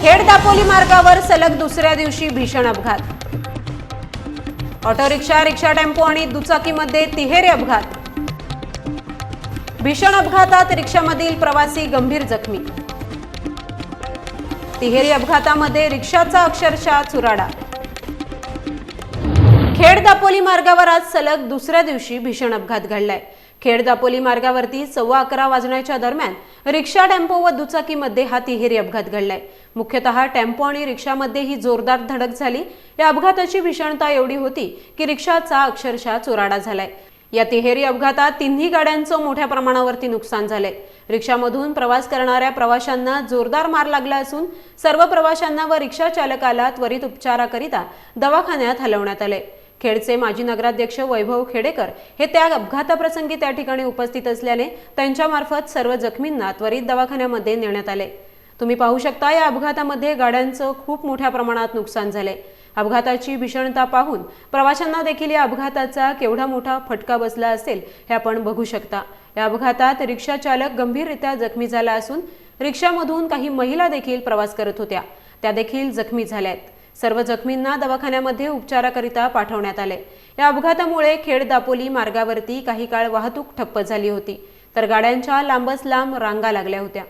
खेड दापोली मार्गावर सलग दुसऱ्या दिवशी भीषण अपघात. ऑटो रिक्षा रिक्षा टेम्पो आणि दुचाकीमध्ये तिहेरी अपघात. भीषण अपघातात रिक्षामधील प्रवासी गंभीर जखमी. तिहेरी अपघातामध्ये रिक्षाचा अक्षरशः चुराडा. खेड दापोली मार्गावर आज सलग दुसऱ्या दिवशी भीषण अपघात घडलाय. खेड दापोली मार्गावरती सव्वा अकरा वाजण्याच्या दरम्यान रिक्षा टेम्पो व दुचाकीमध्ये हा तिहेरी अपघात घडलाय. मुख्यतः टेम्पो आणि रिक्षामध्ये ही जोरदार धडक झाली. या अपघाताची भीषणता एवढी होती की रिक्षाचा अक्षरशः चुराडा झालाय. या तिहेरी अपघातात तिन्ही गाड्यांचं मोठ्या प्रमाणावरती नुकसान झालंय. रिक्षामधून प्रवास करणाऱ्या प्रवाशांना जोरदार मार लागला असून सर्व प्रवाशांना व रिक्षा चालकाला त्वरित उपचाराकरिता दवाखान्यात हलवण्यात आले खेडचे माजी नगराध्यक्ष वैभव खेडेकर हे त्या अपघाताप्रसंगी त्या ठिकाणी उपस्थित असल्याने त्यांच्यामार्फत सर्व जखमींना त्वरित दवाखान्यामध्ये नेण्यात आले. तुम्ही पाहू शकता या अपघातामध्ये गाड्यांचं खूप मोठ्या प्रमाणात नुकसान झाले. अपघाताची भीषणता पाहून प्रवाशांना देखील या अपघाताचा केवढा मोठा फटका बसला असेल हे आपण बघू शकता. या अपघातात रिक्षा चालक गंभीररित्या जखमी झाला असून रिक्षामधून काही महिला देखील प्रवास करत होत्या. त्या देखील जखमी झाल्या आहेत सर्व जखमींना दवाखान्यामध्ये उपचाराकरिता पाठवण्यात आले. या अपघातामुळे खेड दापोली मार्गावरती काही काळ वाहतूक ठप्प झाली होती. तर गाड्यांच्या लांबच लांब रांगा लागल्या होत्या.